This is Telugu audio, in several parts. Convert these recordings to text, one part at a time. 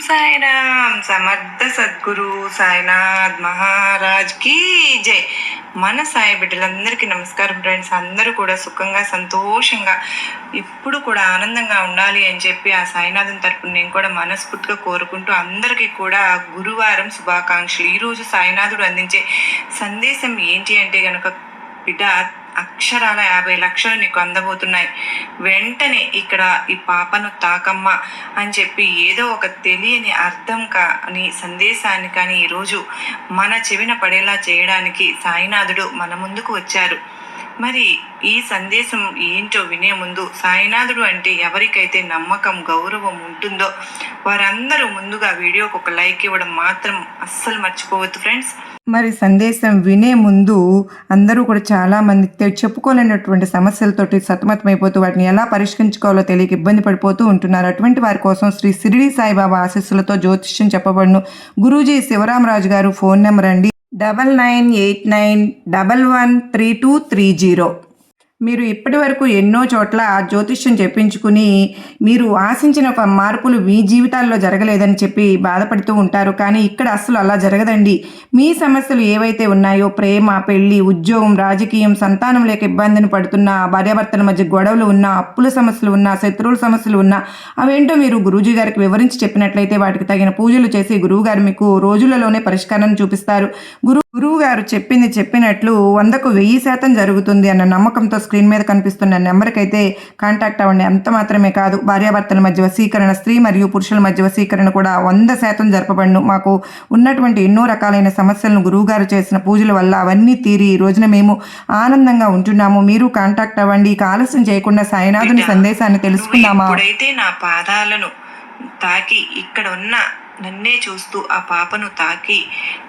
సాయిరామ్ సమర్థ సద్గురు సాయినాథ్ మహారాజ్ కీ జై. మన సాయి బిడ్డలందరికీ నమస్కారం ఫ్రెండ్స్. అందరూ కూడా సుఖంగా సంతోషంగా ఇప్పుడు కూడా ఆనందంగా ఉండాలి అని చెప్పి ఆ సాయినాథం తరపున నేను కూడా మనస్ఫూర్తిగా కోరుకుంటూ అందరికీ కూడా గురువారం శుభాకాంక్షలు. ఈరోజు సాయినాథుడు అందించే సందేశం ఏంటి అంటే కనుక బిడ్డ అక్షరాల యాభై లక్షలు నీకు అందబోతున్నాయి. వెంటనే ఇక్కడ ఈ పాపను తాకమ్మ అని చెప్పి ఏదో ఒక తెలియని అర్థం కాని సందేశాన్ని కానీ ఈరోజు మన చెవిన పడేలా చేయడానికి సాయినాథుడు మన ముందుకు వచ్చారు. మరి ఈ సందేశం ఏంటో వినే ముందు సాయినాథుడు అంటే ఎవరికైతే నమ్మకం గౌరవం ఉంటుందో వారందరూ ముందుగా వీడియోకి ఒక లైక్ ఇవ్వడం మాత్రం అస్సలు మర్చిపోవద్దు ఫ్రెండ్స్. మరి సందేశం వినే ముందు అందరూ కూడా చాలా మంది చెప్పుకోలేనటువంటి సమస్యలతోటి సతమతమైపోతూ వాటిని ఎలా పరిష్కరించుకోవాలో తెలియక ఇబ్బంది పడిపోతూ ఉంటున్నారు. అటువంటి వారి కోసం శ్రీ సిరిడి సాయిబాబా ఆశీస్సులతో జ్యోతిష్యం చెప్పబడును. గురూజీ శివరామరాజు గారు ఫోన్ నెంబర్ అండి. Double nine eight nine double one three two three zero మీరు ఇప్పటి వరకు ఎన్నో చోట్ల జ్యోతిష్యం చెప్పించుకుని మీరు ఆశించిన ఒక మార్పులు మీ జీవితాల్లో జరగలేదని చెప్పి బాధపడుతూ ఉంటారు. కానీ ఇక్కడ అసలు అలా జరగదండి. మీ సమస్యలు ఏవైతే ఉన్నాయో ప్రేమ పెళ్ళి ఉద్యోగం రాజకీయం సంతానం లేక ఇబ్బందిని పడుతున్న భార్యాభర్తల మధ్య గొడవలు ఉన్నా అప్పుల సమస్యలు ఉన్నా శత్రువుల సమస్యలు ఉన్నా అవేంటో మీరు గురూజీ గారికి వివరించి చెప్పినట్లయితే వాటికి తగిన పూజలు చేసి గురువు గారు మీకు రోజులలోనే పరిష్కారాన్ని చూపిస్తారు. గురు గురువు గారు చెప్పింది చెప్పినట్లు వందకు వెయ్యి శాతం జరుగుతుంది అన్న నమ్మకంతో స్క్రీన్ మీద కనిపిస్తున్న నెంబర్కి అయితే కాంటాక్ట్ అవ్వండి. అంత మాత్రమే కాదు భార్యాభర్తల మధ్య వశీకరణ స్త్రీ మరియు పురుషుల మధ్య వశీకరణ కూడా వంద శాతం జరపబడును. మాకు ఉన్నటువంటి ఎన్నో రకాలైన సమస్యలను గురువు గారు చేసిన పూజల వల్ల అవన్నీ తీరి ఈ రోజున మేము ఆనందంగా ఉంటున్నాము. మీరు కాంటాక్ట్ అవ్వండి. ఇక ఆలస్యం చేయకుండా సాయినాథుని సందేశాన్ని తెలుసుకుందామా? నా పాదాలను తాకి ఇక్కడ ఉన్న నన్నే చూస్తూ ఆ పాపను తాకి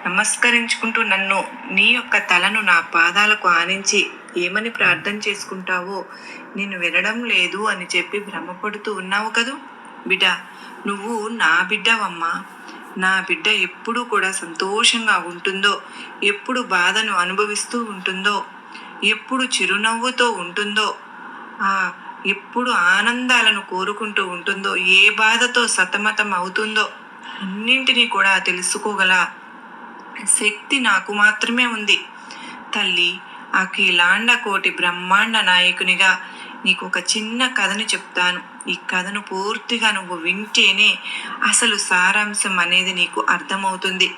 నమస్కరించుకుంటూ నన్ను నీ యొక్క తలను నా పాదాలకు ఆనించి ఏమని ప్రార్థన చేసుకుంటావో నేను వినడం లేదు అని చెప్పి భ్రమపడుతూ ఉన్నావు కదూ? బిడ్డ నువ్వు నా బిడ్డవమ్మా. నా బిడ్డ ఎప్పుడు కూడా సంతోషంగా ఉంటుందో ఎప్పుడు బాధను అనుభవిస్తూ ఉంటుందో ఎప్పుడు చిరునవ్వుతో ఉంటుందో ఆ ఎప్పుడు ఆనందాలను కోరుకుంటూ ఉంటుందో ఏ బాధతో సతమతం అవుతుందో అన్నింటినీ కూడా తెలుసుకోగల శక్తి నాకు మాత్రమే ఉంది. తల్లి అఖిలాండ కోటి బ్రహ్మాండ నాయకునిగా నీకు ఒక చిన్న కథను చెప్తాను. ఈ కథను పూర్తిగా నువ్వు వింటేనే అసలు సారాంశం అనేది నీకు అర్థమవుతుంది.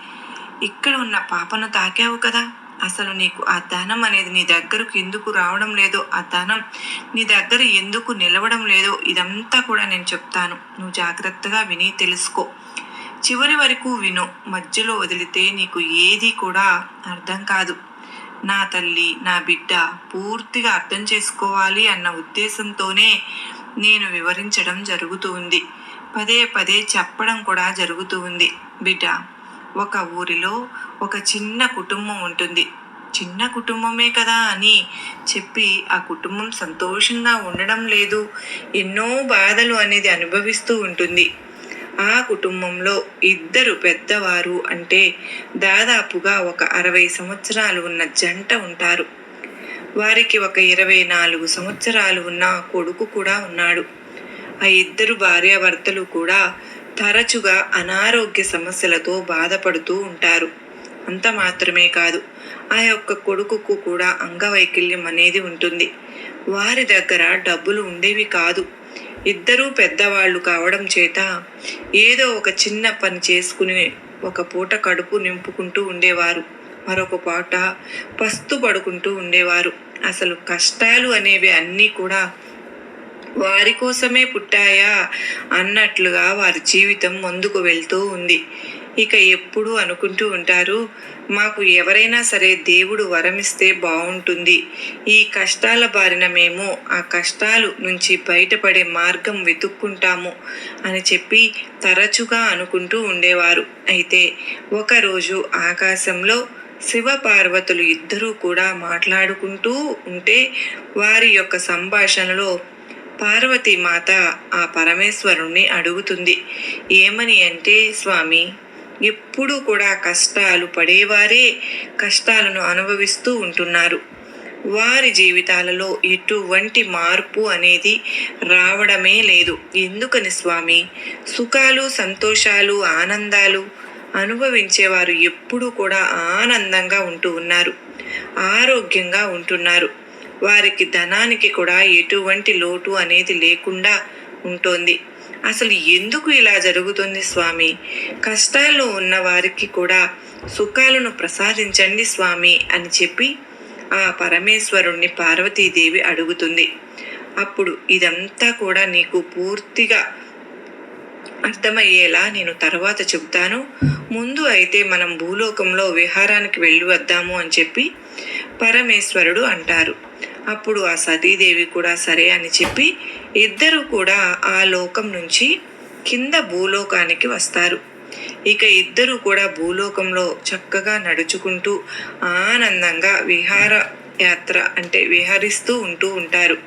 ఇక్కడ ఉన్న పాపను తాకావు కదా. అసలు నీకు ఆ ధనం అనేది నీ దగ్గరకు ఎందుకు రావడం లేదో ఆ ధనం నీ దగ్గర ఎందుకు నిలవడం లేదో ఇదంతా కూడా నేను చెప్తాను. నువ్వు జాగ్రత్తగా విని తెలుసుకో. చివరి వరకు విను మధ్యలో వదిలితే నీకు ఏది కూడా అర్థం కాదు. నా తల్లి నా బిడ్డ పూర్తిగా అర్థం చేసుకోవాలి అన్న ఉద్దేశంతోనే నేను వివరించడం జరుగుతూ ఉంది పదే పదే చెప్పడం కూడా జరుగుతూ ఉంది బిడ్డ ఒక ఊరిలో ఒక చిన్న కుటుంబం ఉంటుంది. చిన్న కుటుంబమే కదా అని చెప్పి ఆ కుటుంబం సంతోషంగా ఉండడం లేదు. ఎన్నో బాధలు అనేది అనుభవిస్తూ ఉంటుంది. ఆ కుటుంబంలో ఇద్దరు పెద్దవారు అంటే దాదాపుగా ఒక అరవై సంవత్సరాలు ఉన్న జంట ఉంటారు. వారికి ఒక ఇరవై నాలుగు సంవత్సరాలు ఉన్న కొడుకు కూడా ఉన్నాడు. ఆ ఇద్దరు భార్యాభర్తలు కూడా తరచుగా అనారోగ్య సమస్యలతో బాధపడుతూ ఉంటారు. అంత మాత్రమే కాదు ఆ యొక్క కొడుకుకు కూడా అంగవైకల్యం అనేది ఉంటుంది. వారి దగ్గర డబ్బులు ఉండేవి కాదు. ఇద్దరూ పెద్దవాళ్ళు కావడం చేత ఏదో ఒక చిన్న పని చేసుకుని ఒక పూట కడుపు నింపుకుంటూ ఉండేవారు. మరొక పూట పస్తు పడుకుంటూ ఉండేవారు. అసలు కష్టాలు అనేవి అన్నీ కూడా వారి కోసమే పుట్టాయా అన్నట్లుగా వారి జీవితం ముందుకు వెళ్తూ ఉంది. ఇక ఎప్పుడు అనుకుంటూ ఉంటారు మాకు ఎవరైనా సరే దేవుడు వరమిస్తే బాగుంటుంది ఈ కష్టాల బారిన మేము ఆ కష్టాలు నుంచి బయటపడే మార్గం వెతుక్కుంటాము అని చెప్పి తరచుగా అనుకుంటూ ఉండేవారు. అయితే ఒకరోజు ఆకాశంలో శివ పార్వతులు ఇద్దరూ కూడా మాట్లాడుకుంటూ ఉంటే వారి యొక్క సంభాషణలో పార్వతీమాత ఆ పరమేశ్వరుణ్ణి అడుగుతుంది. ఏమని అంటే స్వామి ఎప్పుడూ కూడా కష్టాలు పడేవారే కష్టాలను అనుభవిస్తూ ఉంటున్నారు. వారి జీవితాలలో ఎటువంటి మార్పు అనేది రావడమే లేదు. ఎందుకని స్వామి? సుఖాలు సంతోషాలు ఆనందాలు అనుభవించేవారు ఎప్పుడూ కూడా ఆనందంగా ఉంటూ ఉన్నారు. ఆరోగ్యంగా ఉంటున్నారు. వారికి ధనానికి కూడా ఎటువంటి లోటు అనేది లేకుండా ఉంటుంది. అసలు ఎందుకు ఇలా జరుగుతుంది స్వామి? కష్టాల్లో ఉన్న వారికి కూడా సుఖాలను ప్రసాదించండి స్వామి అని చెప్పి ఆ పరమేశ్వరుణ్ణి పార్వతీదేవి అడుగుతుంది. అప్పుడు ఇదంతా కూడా నీకు పూర్తిగా అర్థమయ్యేలా నేను తర్వాత చెబుతాను. ముందు అయితే మనం భూలోకంలో విహారానికి వెళ్ళి వద్దాము అని చెప్పి పరమేశ్వరుడు అంటారు. అప్పుడు ఆ సతీదేవి కూడా సరే అని చెప్పి ఇద్దరు కూడా ఆ లోకం నుంచి కింద భూలోకానికి వస్తారు. ఇక ఇద్దరు కూడా భూలోకంలో చక్కగా నడుచుకుంటూ ఆనందంగా విహార యాత్ర అంటే విహరిస్తూ ఉంటూ ఉంటారు.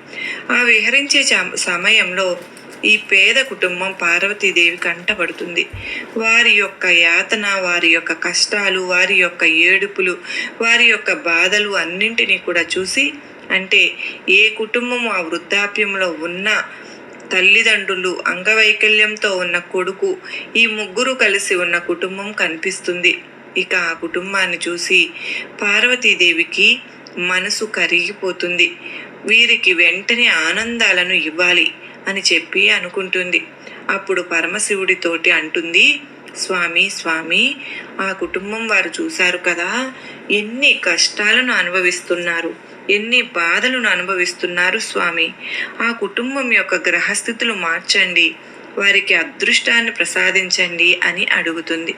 ఆ విహరించే చ- సమయంలో ఈ పేద కుటుంబం పార్వతీదేవి కంటపడుతుంది. వారి యొక్క యాతన వారి యొక్క కష్టాలు వారి యొక్క ఏడుపులు వారి యొక్క బాధలు అన్నింటినీ కూడా చూసి అంటే ఏ కుటుంబం ఆ వృద్ధాప్యంలో ఉన్న తల్లిదండ్రులు అంగవైకల్యంతో ఉన్న కొడుకు ఈ ముగ్గురు కలిసి ఉన్న కుటుంబం కనిపిస్తుంది. ఇక ఆ కుటుంబాన్ని చూసి పార్వతీదేవికి మనసు కరిగిపోతుంది. వీరికి వెంటనే ఆనందాలను ఇవ్వాలి అని చెప్పి అనుకుంటుంది. అప్పుడు పరమశివుడితోటి అంటుంది స్వామి స్వామి ఆ కుటుంబం వారు చూశారు కదా ఎన్ని కష్టాలను అనుభవిస్తున్నారు. ఎన్ని బాధలను అనుభవిస్తున్నారు స్వామి? ఆ కుటుంబం యొక్క గ్రహస్థితులు మార్చండి. వారికి అదృష్టాన్ని ప్రసాదించండి అని అడుగుతుంది.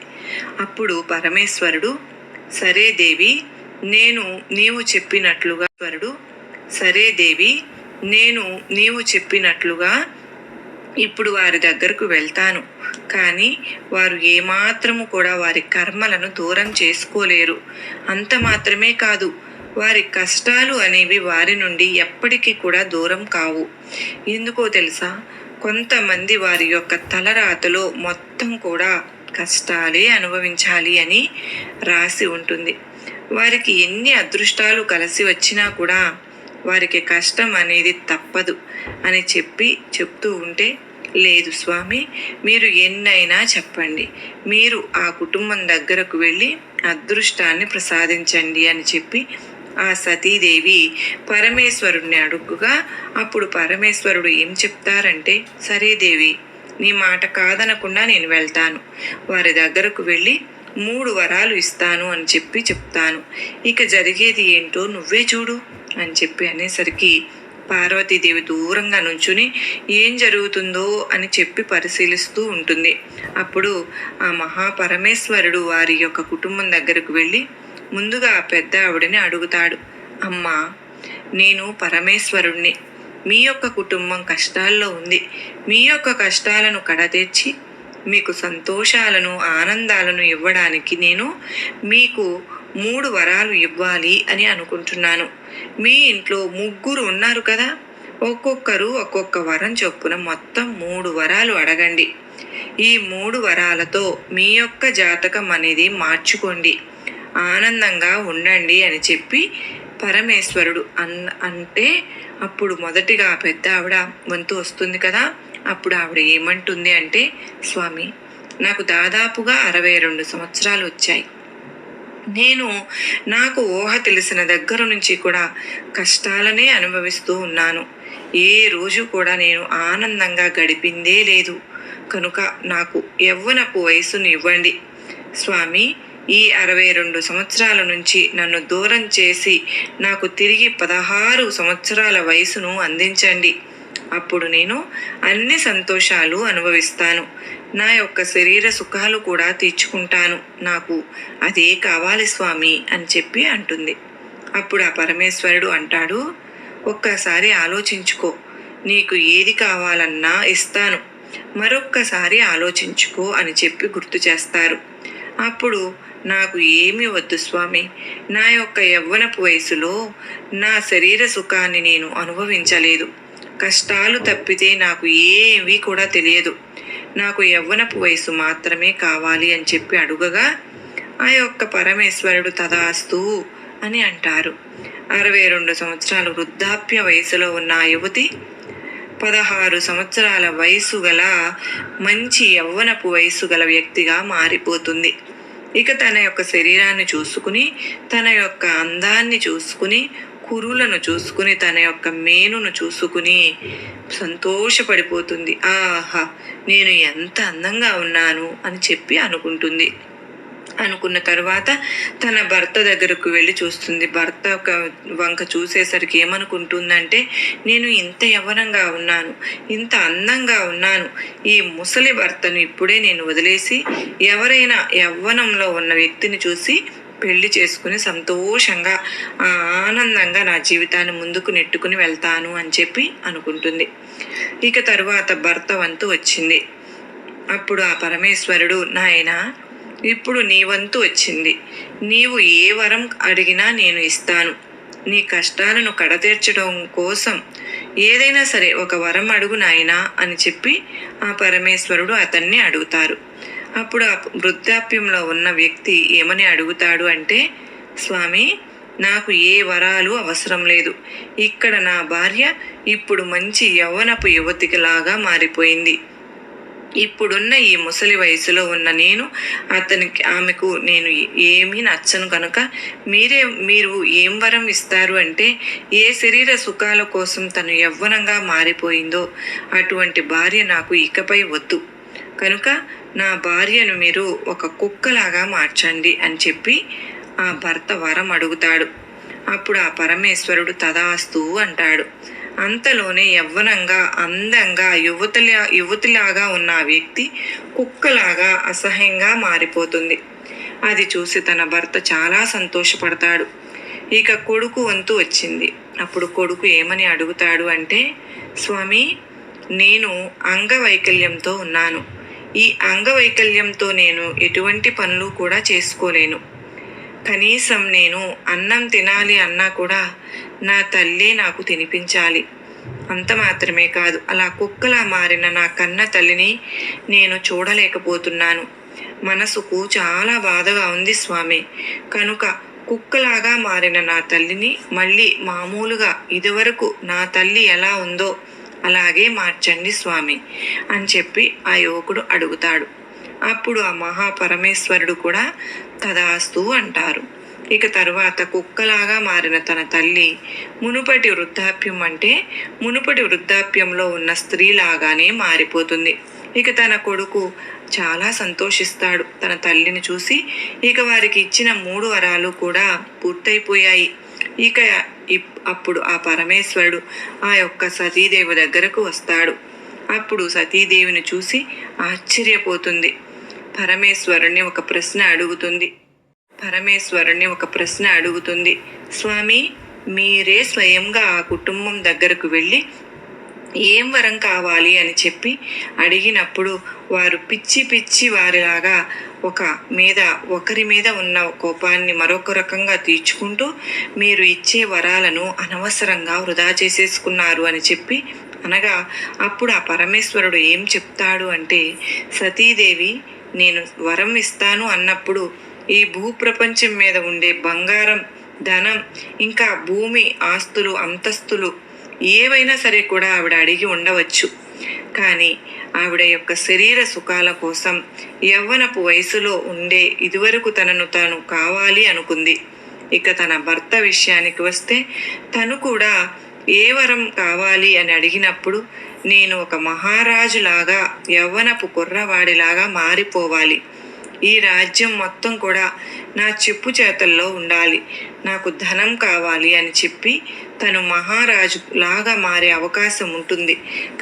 అప్పుడు పరమేశ్వరుడు సరే దేవి నేను నీవు చెప్పినట్లుగా వరుడు సరే దేవి నేను నీవు చెప్పినట్లుగా ఇప్పుడు వారి దగ్గరకు వెళ్తాను. కానీ వారు ఏమాత్రము కూడా వారి కర్మలను దూరం చేసుకోలేరు. అంత మాత్రమే కాదు వారి కష్టాలు అనేవి వారి నుండి ఎప్పటికీ కూడా దూరం కావు. ఎందుకో తెలుసా? కొంతమంది వారి యొక్క తలరాతలో మొత్తం కూడా కష్టాలే అనుభవించాలి అని రాసి ఉంటుంది. వారికి ఎన్ని అదృష్టాలు కలిసి వచ్చినా కూడా వారికి కష్టం అనేది తప్పదు అని చెప్పి చెప్తూ ఉంటే లేదు స్వామి మీరు ఎన్నైనా చెప్పండి. మీరు ఆ కుటుంబం దగ్గరకు వెళ్ళి అదృష్టాన్ని ప్రసాదించండి అని చెప్పి ఆ సతీదేవి పరమేశ్వరుణ్ణి అడుగుగా అప్పుడు పరమేశ్వరుడు ఏం చెప్తారంటే సరే దేవి నీ మాట కాదనకుండా నేను వెళ్తాను. వారి దగ్గరకు వెళ్ళి మూడు వరాలు ఇస్తాను అని చెప్పి చెప్తాను. ఇక జరిగేది ఏంటో నువ్వే చూడు అని చెప్పి అనేసరికి పార్వతీదేవి దూరంగా నుంచుని ఏం జరుగుతుందో అని చెప్పి పరిశీలిస్తూ ఉంటుంది. అప్పుడు ఆ మహాపరమేశ్వరుడు వారి యొక్క కుటుంబం దగ్గరకు వెళ్ళి ముందుగా పెద్ద ఆవిడని అడుగుతాడు. అమ్మా నేను పరమేశ్వరుణ్ణి. మీ యొక్క కుటుంబం కష్టాల్లో ఉంది. మీ యొక్క కష్టాలను కడతెచ్చి మీకు సంతోషాలను ఆనందాలను ఇవ్వడానికి నేను మీకు మూడు వరాలు ఇవ్వాలి అని అనుకుంటున్నాను. మీ ఇంట్లో ముగ్గురు ఉన్నారు కదా? ఒక్కొక్కరు ఒక్కొక్క వరం చొప్పున మొత్తం మూడు వరాలు అడగండి. ఈ మూడు వరాలతో మీ యొక్క జాతకం అనేది మార్చుకోండి. ఆనందంగా ఉండండి అని చెప్పి పరమేశ్వరుడు అన్ అంటే అప్పుడు మొదటిగా పెద్ద ఆవిడ వంతు వస్తుంది కదా అప్పుడు ఆవిడ ఏమంటుంది అంటే స్వామి నాకు దాదాపుగా అరవై రెండు సంవత్సరాలు వచ్చాయి. నేను నాకు ఊహ తెలిసిన దగ్గర నుంచి కూడా కష్టాలనే అనుభవిస్తూ ఉన్నాను. ఏ రోజు కూడా నేను ఆనందంగా గడిపిందే లేదు. కనుక నాకు యవ్వనపు వయసును ఇవ్వండి. స్వామి ఈ అరవై రెండు సంవత్సరాల నుంచి నన్ను దూరం చేసి నాకు తిరిగి పదహారు సంవత్సరాల వయసును అందించండి. అప్పుడు నేను అన్ని సంతోషాలు అనుభవిస్తాను. నా యొక్క శరీర సుఖాలు కూడా తీర్చుకుంటాను. నాకు అదే కావాలి స్వామి అని చెప్పి అంటుంది. అప్పుడు ఆ పరమేశ్వరుడు అంటాడు ఒక్కసారి ఆలోచించుకో. నీకు ఏది కావాలన్నా ఇస్తాను. మరొక్కసారి ఆలోచించుకో అని చెప్పి గుర్తు చేస్తారు. అప్పుడు నాకు ఏమీ వద్దు స్వామి. నా యొక్క యవ్వనపు వయసులో నా శరీర సుఖాన్ని నేను అనుభవించలేదు. కష్టాలు తప్పితే నాకు ఏవి కూడా తెలియదు. నాకు యవ్వనపు వయసు మాత్రమే కావాలి అని చెప్పి అడుగగా ఆ యొక్క పరమేశ్వరుడు తదాస్తు అని అంటారు. అరవై రెండు సంవత్సరాలు వృద్ధాప్య వయసులో ఉన్న ఆ యువతి పదహారు సంవత్సరాల వయసు గల మంచి యవ్వనపు వయసు గల వ్యక్తిగా మారిపోతుంది. ఇక తన యొక్క శరీరాన్ని చూసుకుని తన యొక్క అందాన్ని చూసుకుని కురులను చూసుకుని తన యొక్క మేనును చూసుకుని సంతోషపడిపోతుంది. ఆహా నేను ఎంత అందంగా ఉన్నాను అని చెప్పి అనుకుంటుంది. అనుకున్న తర్వాత తన భర్త దగ్గరకు వెళ్ళి చూస్తుంది. భర్త ఒక వంక చూసేసరికి ఏమనుకుంటుందంటే నేను ఇంత యవ్వనంగా ఉన్నాను ఇంత అందంగా ఉన్నాను ఈ ముసలి భర్తను ఇప్పుడే నేను వదిలేసి ఎవరైనా యవ్వనంలో ఉన్న వ్యక్తిని చూసి పెళ్ళి చేసుకుని సంతోషంగా ఆనందంగా నా జీవితాన్ని ముందుకు నెట్టుకుని వెళ్తాను అని చెప్పి అనుకుంటుంది. ఇక తరువాత భర్త వంతు వచ్చింది. అప్పుడు ఆ పరమేశ్వరుడు నాయన ఇప్పుడు నీ వంతు వచ్చింది. నీవు ఏ వరం అడిగినా నేను ఇస్తాను. నీ కష్టాలను కడతీర్చడం కోసం ఏదైనా సరే ఒక వరం అడుగు నాయనా అని చెప్పి ఆ పరమేశ్వరుడు అతన్ని అడుగుతారు. అప్పుడు ఆ వృద్ధాప్యంలో ఉన్న వ్యక్తి ఏమని అడుగుతాడు అంటే స్వామి నాకు ఏ వరాలు అవసరం లేదు. ఇక్కడ నా భార్య ఇప్పుడు మంచి యవ్వనపు యువతికిలాగా మారిపోయింది. ఇప్పుడున్న ఈ ముసలి వయసులో ఉన్న నేను అతనికి ఆమెకు నేను ఏమీ నచ్చను కనుక మీరే మీరు ఏం వరం ఇస్తారు అంటే ఏ శరీర సుఖాల కోసం తను యవ్వనంగా మారిపోయిందో అటువంటి భార్య నాకు ఇకపై వద్దు. కనుక నా భార్యను మీరు ఒక కుక్కలాగా మార్చండి అని చెప్పి ఆ భర్త వరం అడుగుతాడు. అప్పుడు ఆ పరమేశ్వరుడు తదాస్తు అంటాడు. అంతలోనే యవ్వనంగా అందంగా యువతలా యువతిలాగా ఉన్న ఆ వ్యక్తి కుక్కలాగా అసహ్యంగా మారిపోతుంది. అది చూసి తన భర్త చాలా సంతోషపడతాడు. ఇక కొడుకు వంతు వచ్చింది. అప్పుడు కొడుకు ఏమని అడుగుతాడు అంటే స్వామి నేను అంగవైకల్యంతో ఉన్నాను. ఈ అంగవైకల్యంతో నేను ఎటువంటి పనులు కూడా చేసుకోలేను. కనీసం నేను అన్నం తినాలి అన్నా కూడా నా తల్లే నాకు తినిపించాలి. అంత మాత్రమే కాదు అలా కుక్కలా మారిన నా కన్న తల్లిని నేను చూడలేకపోతున్నాను. మనసుకు చాలా బాధగా ఉంది స్వామి. కనుక కుక్కలాగా మారిన నా తల్లిని మళ్ళీ మామూలుగా ఇదివరకు నా తల్లి ఎలా ఉందో అలాగే మార్చండి స్వామి అని చెప్పి ఆ యువకుడు అడుగుతాడు. అప్పుడు ఆ మహాపరమేశ్వరుడు కూడా తదాస్తు అంటారు. ఇక తరువాత కుక్కలాగా మారిన తన తల్లి మునుపటి వృద్ధాప్యం అంటే మునుపటి వృద్ధాప్యంలో ఉన్న స్త్రీలాగానే మారిపోతుంది. ఇక తన కొడుకు చాలా సంతోషిస్తాడు. తన తల్లిని చూసి ఇక వారికి ఇచ్చిన మూడు వరాలు కూడా పూర్తయిపోయాయి. ఇక ఇప్- అప్పుడు ఆ పరమేశ్వరుడు ఆ యొక్క సతీదేవి దగ్గరకు వస్తాడు. అప్పుడు సతీదేవిని చూసి ఆశ్చర్యపోతుంది. పరమేశ్వరుణ్ణి ఒక ప్రశ్న అడుగుతుంది. పరమేశ్వరుణ్ణి ఒక ప్రశ్న అడుగుతుంది. స్వామి మీరే స్వయంగా ఆ కుటుంబం దగ్గరకు వెళ్ళి ఏం వరం కావాలి అని చెప్పి అడిగినప్పుడు వారు పిచ్చి పిచ్చి వారిలాగా ఒక మీద ఒకరి మీద ఉన్న కోపాన్ని మరొక రకంగా తీర్చుకుంటూ మీరు ఇచ్చే వరాలను అనవసరంగా వృధా చేసేసుకున్నారు అని చెప్పి అనగా అప్పుడు ఆ పరమేశ్వరుడు ఏం చెప్తాడు అంటే సతీదేవి నేను వరం ఇస్తాను అన్నప్పుడు ఈ భూప్రపంచం మీద ఉండే బంగారం ధనం ఇంకా భూమి ఆస్తులు అంతస్తులు ఏవైనా సరే కూడా ఆవిడ అడిగి ఉండవచ్చు. కానీ ఆవిడ యొక్క శరీర సుఖాల కోసం యవ్వనపు వయసులో ఉండే ఇదివరకు తనను తాను కావాలి అనుకుంది. ఇక తన భర్త విషయానికి వస్తే తను కూడా ఏ వరం కావాలి అని అడిగినప్పుడు నేను ఒక మహారాజులాగా యవ్వనపు కుర్రవాడిలాగా మారిపోవాలి. ఈ రాజ్యం మొత్తం కూడా నా చెప్పు చేతల్లో ఉండాలి. నాకు ధనం కావాలి అని చెప్పి తను మహారాజు లాగా మారే అవకాశం ఉంటుంది.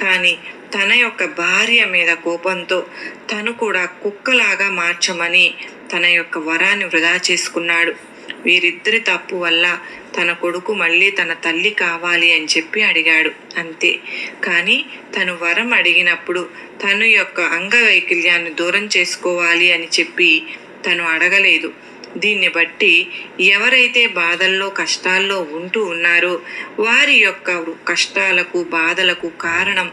కానీ తన యొక్క భార్య మీద కోపంతో తను కూడా కుక్కలాగా మార్చమని తన యొక్క వరాన్ని వృధా చేసుకున్నాడు. వీరిద్దరి తప్పు వల్ల తన కొడుకు మళ్ళీ తన తల్లి కావాలి అని చెప్పి అడిగాడు. అంతే. కానీ తను వరం అడిగినప్పుడు తను యొక్క అంగవైకల్యాన్ని దూరం చేసుకోవాలి అని చెప్పి తను అడగలేదు. దీన్ని బట్టి ఎవరైతే బాధల్లో కష్టాల్లో ఉంటూ ఉన్నారో వారి యొక్క కష్టాలకు బాధలకు కారణం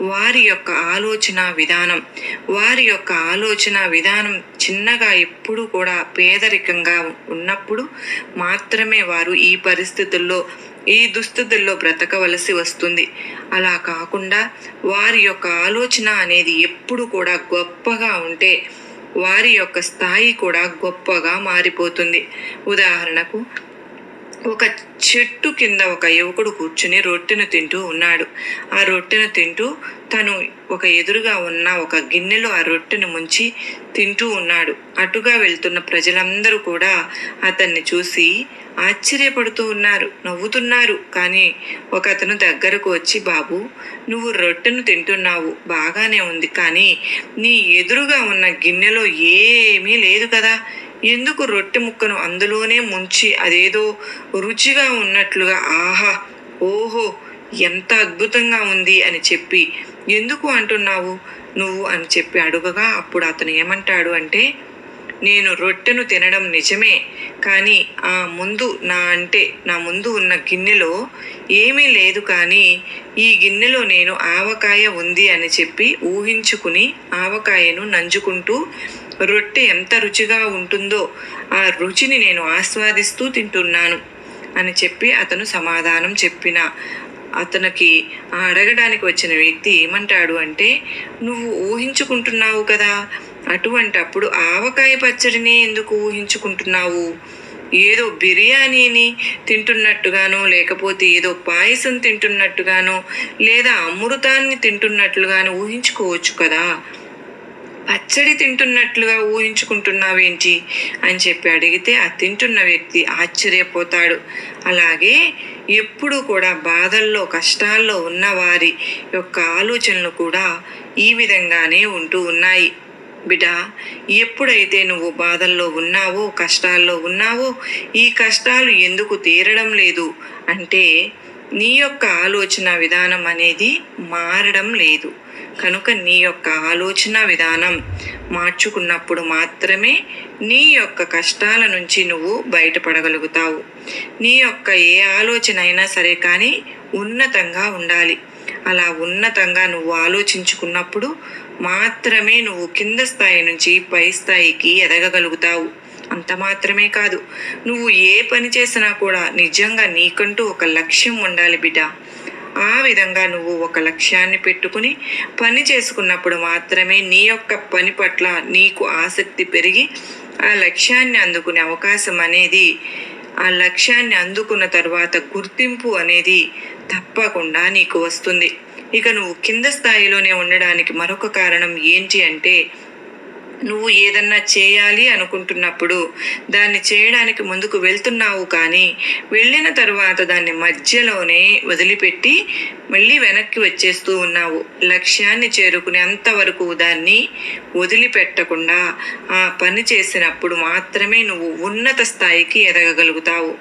వారి యొక్క ఆలోచన విధానం. వారి యొక్క ఆలోచన విధానం చిన్నగా ఎప్పుడు కూడా పేదరికంగా ఉన్నప్పుడు మాత్రమే వారు ఈ పరిస్థితుల్లో ఈ దుస్థితుల్లో బ్రతకవలసి వస్తుంది. అలా కాకుండా వారి యొక్క ఆలోచన అనేది ఎప్పుడు కూడా గొప్పగా ఉంటే వారి యొక్క స్థాయి కూడా గొప్పగా మారిపోతుంది. ఉదాహరణకు ఒక చెట్టు కింద ఒక యువకుడు కూర్చుని రొట్టెను తింటూ ఉన్నాడు. ఆ రొట్టెను తింటూ తను ఒక ఎదురుగా ఉన్న ఒక గిన్నెలో ఆ రొట్టెను ముంచి తింటూ ఉన్నాడు. అటుగా వెళ్తున్న ప్రజలందరూ కూడా అతన్ని చూసి ఆశ్చర్యపడుతూ ఉన్నారు. నవ్వుతున్నారు. కానీ ఒక అతను దగ్గరకు వచ్చి బాబు నువ్వు రొట్టెను తింటున్నావు. బాగానే ఉంది. కానీ నీ ఎదురుగా ఉన్న గిన్నెలో ఏమీ లేదు కదా. ఎందుకు రొట్టె ముక్కను అందులోనే ముంచి అదేదో రుచిగా ఉన్నట్లుగా ఆహా ఓహో ఎంత అద్భుతంగా ఉంది అని చెప్పి ఎందుకు అంటున్నావు? నువ్వు అని చెప్పి అడుగగా అప్పుడు అతను ఏమంటాడు అంటే నేను రొట్టెను తినడం నిజమే కానీ ఆ ముందు నా అంటే నా ముందు ఉన్న గిన్నెలో ఏమీ లేదు కానీ ఈ గిన్నెలో నేను ఆవకాయ ఉంది అని చెప్పి ఊహించుకుని ఆవకాయను నంజుకుంటూ రొట్టె ఎంత రుచిగా ఉంటుందో ఆ రుచిని నేను ఆస్వాదిస్తూ తింటున్నాను అని చెప్పి అతను సమాధానం చెప్పిన. అతనికి ఆ అడగడానికి వచ్చిన వ్యక్తి ఏమంటాడు అంటే నువ్వు ఊహించుకుంటున్నావు కదా అటువంటప్పుడు ఆవకాయ పచ్చడిని ఎందుకు ఊహించుకుంటున్నావు? ఏదో బిర్యానీని తింటున్నట్టుగానో లేకపోతే ఏదో పాయసం తింటున్నట్టుగానో లేదా అమృతాన్ని తింటున్నట్లుగానో ఊహించుకోవచ్చు కదా? పచ్చడి తింటున్నట్లుగా ఊహించుకుంటున్నావేంటి? అని చెప్పి అడిగితే ఆ తింటున్న వ్యక్తి ఆశ్చర్యపోతాడు. అలాగే ఎప్పుడూ కూడా బాధల్లో కష్టాల్లో ఉన్న వారి యొక్క ఆలోచనలు కూడా ఈ విధంగానే ఉంటూ ఉన్నాయి. బిడ్డ ఎప్పుడైతే నువ్వు బాధల్లో ఉన్నావో కష్టాల్లో ఉన్నావో ఈ కష్టాలు ఎందుకు తీరడం లేదు? అంటే నీ యొక్క ఆలోచన విధానం అనేది మారడం లేదు. కనుక నీ యొక్క ఆలోచన విధానం మార్చుకున్నప్పుడు మాత్రమే నీ యొక్క కష్టాల నుంచి నువ్వు బయటపడగలుగుతావు. నీ యొక్క ఏ ఆలోచన అయినా సరే కానీ ఉన్నతంగా ఉండాలి. అలా ఉన్నతంగా నువ్వు ఆలోచించుకున్నప్పుడు మాత్రమే నువ్వు కింద స్థాయి నుంచి పై స్థాయికి ఎదగగలుగుతావు. అంత మాత్రమే కాదు నువ్వు ఏ పని చేసినా కూడా నిజంగా నీకంటూ ఒక లక్ష్యం ఉండాలి బిడ్డ. ఆ విధంగా నువ్వు ఒక లక్ష్యాన్ని పెట్టుకుని పని చేసుకున్నప్పుడు మాత్రమే నీ యొక్క పని పట్ల నీకు ఆసక్తి పెరిగి ఆ లక్ష్యాన్ని అందుకునే అవకాశం అనేది ఆ లక్ష్యాన్ని అందుకున్న తర్వాత గుర్తింపు అనేది తప్పకుండా నీకు వస్తుంది. ఇక నువ్వు కింద స్థాయిలోనే ఉండడానికి మరొక కారణం ఏంటి అంటే నువ్వు ఏదన్నా చేయాలి అనుకుంటున్నప్పుడు దాన్ని చేయడానికి ముందుకు వెళ్తున్నావు కానీ వెళ్ళిన తరువాత దాన్ని మధ్యలోనే వదిలిపెట్టి మళ్ళీ వెనక్కి వచ్చేస్తూ ఉన్నావు. లక్ష్యాన్ని చేరుకునేంత వరకు దాన్ని వదిలిపెట్టకుండా ఆ పని చేసినప్పుడు మాత్రమే నువ్వు ఉన్నత స్థాయికి ఎదగగలుగుతావు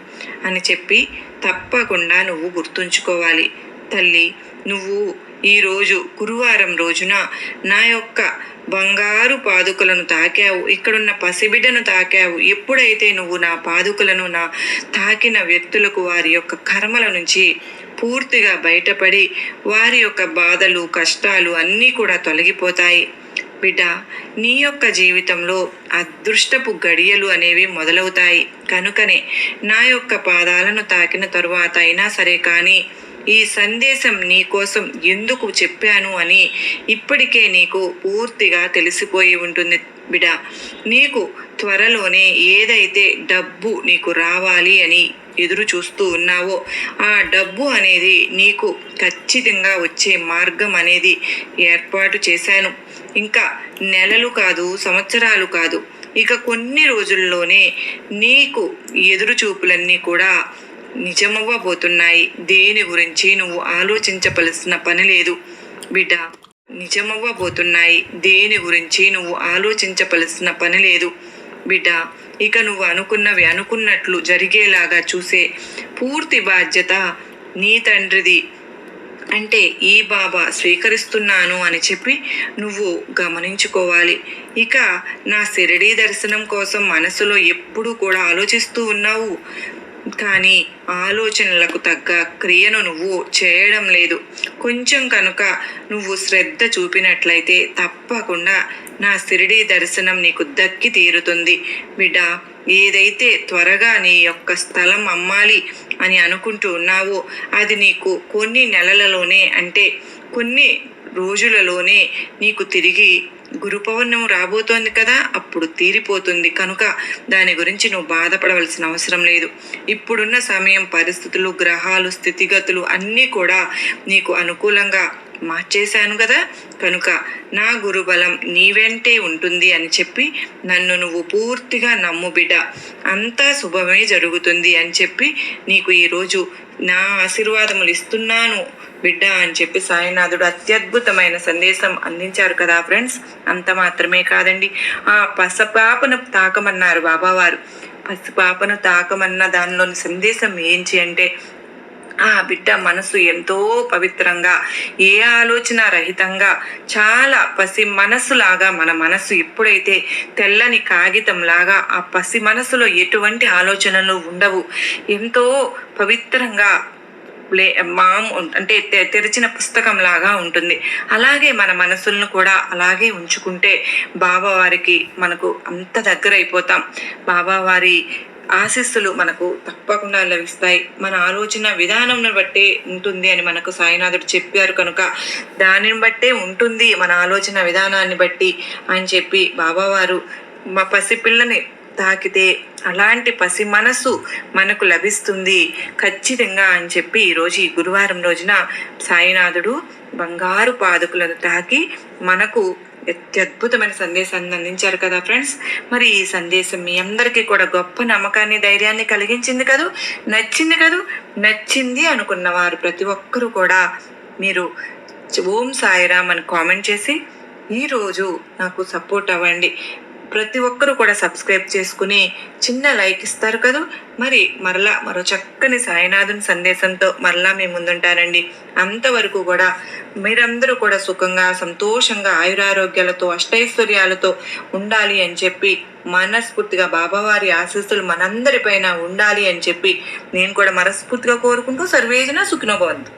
అని చెప్పి తప్పకుండా నువ్వు గుర్తుంచుకోవాలి. తల్లి నువ్వు ఈరోజు గురువారం రోజున నా యొక్క బంగారు పాదుకలను తాకావు. ఇక్కడున్న పసిబిడ్డను తాకావు. ఎప్పుడైతే నువ్వు నా పాదుకలను నా తాకిన వ్యక్తులకు వారి యొక్క కర్మల నుంచి పూర్తిగా బయటపడి వారి యొక్క బాధలు కష్టాలు అన్నీ కూడా తొలగిపోతాయి. బిడ్డ నీ యొక్క జీవితంలో అదృష్టపు గడియలు అనేవి మొదలవుతాయి. కనుకనే నా యొక్క పాదాలను తాకిన తరువాత అయినా సరే కానీ ఈ సందేశం నీ కోసం ఎందుకు చెప్పాను అని ఇప్పటికే నీకు పూర్తిగా తెలిసిపోయి ఉంటుంది బిడ. నీకు త్వరలోనే ఏదైతే డబ్బు నీకు రావాలి అని ఎదురు చూస్తూ ఉన్నావో ఆ డబ్బు అనేది నీకు ఖచ్చితంగా వచ్చే మార్గం అనేది ఏర్పాటు చేశాను. ఇంకా నెలలు కాదు సంవత్సరాలు కాదు ఇక కొన్ని రోజుల్లోనే నీకు ఎదురు చూపులన్నీ కూడా నిజమవ్వబోతున్నాయి. దేని గురించి నువ్వు ఆలోచించవలసిన పని లేదు. బిడ్డ నిజమవ్వబోతున్నాయి. దేని గురించి నువ్వు ఆలోచించవలసిన పని లేదు. బిడ్డ ఇక నువ్వు అనుకున్నవి అనుకున్నట్లు జరిగేలాగా చూసే పూర్తి బాధ్యత నీ తండ్రిది. అంటే ఈ బాబా స్వీకరిస్తున్నాను అని చెప్పి నువ్వు గమనించుకోవాలి. ఇక నా శిరడీ దర్శనం కోసం మనసులో ఎప్పుడూ కూడా ఆలోచిస్తూ ఉన్నావు. కానీ ఆలోచనలకు తగ్గ క్రియను నువ్వు చేయడం లేదు. కొంచెం కనుక నువ్వు శ్రద్ధ చూపినట్లయితే తప్పకుండా నా సిరిడి దర్శనం నీకు దక్కి తీరుతుంది. బిడ్డ ఏదైతే త్వరగా నీ యొక్క స్థలం అమ్మాలి అని అనుకుంటూ ఉన్నావో అది నీకు కొన్ని నెలలలోనే అంటే కొన్ని రోజులలోనే నీకు తిరిగి గురు పౌర్ణమి రాబోతోంది కదా అప్పుడు తీరిపోతుంది. కనుక దాని గురించి నువ్వు బాధపడవలసిన అవసరం లేదు. ఇప్పుడున్న సమయం పరిస్థితులు గ్రహాలు స్థితిగతులు అన్నీ కూడా నీకు అనుకూలంగా మార్చేశాను కదా. కనుక నా గురుబలం నీ వెంటే ఉంటుంది అని చెప్పి నన్ను నువ్వు పూర్తిగా నమ్ము బిడ్డ. అంతా శుభమే జరుగుతుంది అని చెప్పి నీకు ఈరోజు నా ఆశీర్వాదములు ఇస్తున్నాను బిడ్డ అని చెప్పి సాయినాథుడు అత్యద్భుతమైన సందేశం అందించారు కదా ఫ్రెండ్స్. అంత మాత్రమే కాదండి. ఆ పసపాపను తాకమన్నారు బాబావారు. పసిపాపను తాకమన్న దానిలోని సందేశం ఏంటి అంటే ఆ బిడ్డ మనసు ఎంతో పవిత్రంగా ఏ ఆలోచన రహితంగా చాలా పసి మనసులాగా మన మనసు ఎప్పుడైతే తెల్లని కాగితం లాగా ఆ పసి మనసులో ఎటువంటి ఆలోచనలు ఉండవు ఎంతో పవిత్రంగా లే మాము అంటే తెరిచిన పుస్తకం లాగా ఉంటుంది. అలాగే మన మనసులను కూడా అలాగే ఉంచుకుంటే బాబావారికి మనకు అంత దగ్గర అయిపోతాం బాబావారి ఆశీస్సులు మనకు తప్పకుండా లభిస్తాయి. మన ఆలోచన విధానంను బట్టే ఉంటుంది అని మనకు సాయినాథుడు చెప్పారు కనుక దానిని బట్టే ఉంటుంది మన ఆలోచన విధానాన్ని బట్టి అని చెప్పి బాబావారు మా పసిపిల్లని తాకితే అలాంటి పసి మనసు మనకు లభిస్తుంది ఖచ్చితంగా అని చెప్పి ఈరోజు ఈ గురువారం రోజున సాయినాథుడు బంగారు పాదుకులను తాకి మనకు అత్యద్భుతమైన సందేశాన్ని అందించారు కదా ఫ్రెండ్స్. మరి ఈ సందేశం మీ అందరికీ కూడా గొప్ప నమ్మకాన్ని ధైర్యాన్ని కలిగించింది కదూ? నచ్చింది కదూ? నచ్చింది అనుకున్న వారు ప్రతి ఒక్కరూ కూడా మీరు ఓం సాయిరామ్ అని కామెంట్ చేసి ఈరోజు నాకు సపోర్ట్ అవ్వండి. ప్రతి ఒక్కరూ కూడా సబ్స్క్రైబ్ చేసుకుని చిన్న లైక్ ఇస్తారు కదా? మరి మరలా మరో చక్కని సాయినాథుని సందేశంతో మరలా మేము ముందుంటారండి. అంతవరకు కూడా మీరందరూ కూడా సుఖంగా సంతోషంగా ఆయురారోగ్యాలతో అష్టైశ్వర్యాలతో ఉండాలి అని చెప్పి మనస్ఫూర్తిగా బాబావారి ఆశీస్సులు మనందరిపైన ఉండాలి అని చెప్పి నేను కూడా మనస్ఫూర్తిగా కోరుకుంటూ సర్వేజన సుఖినోభవంతు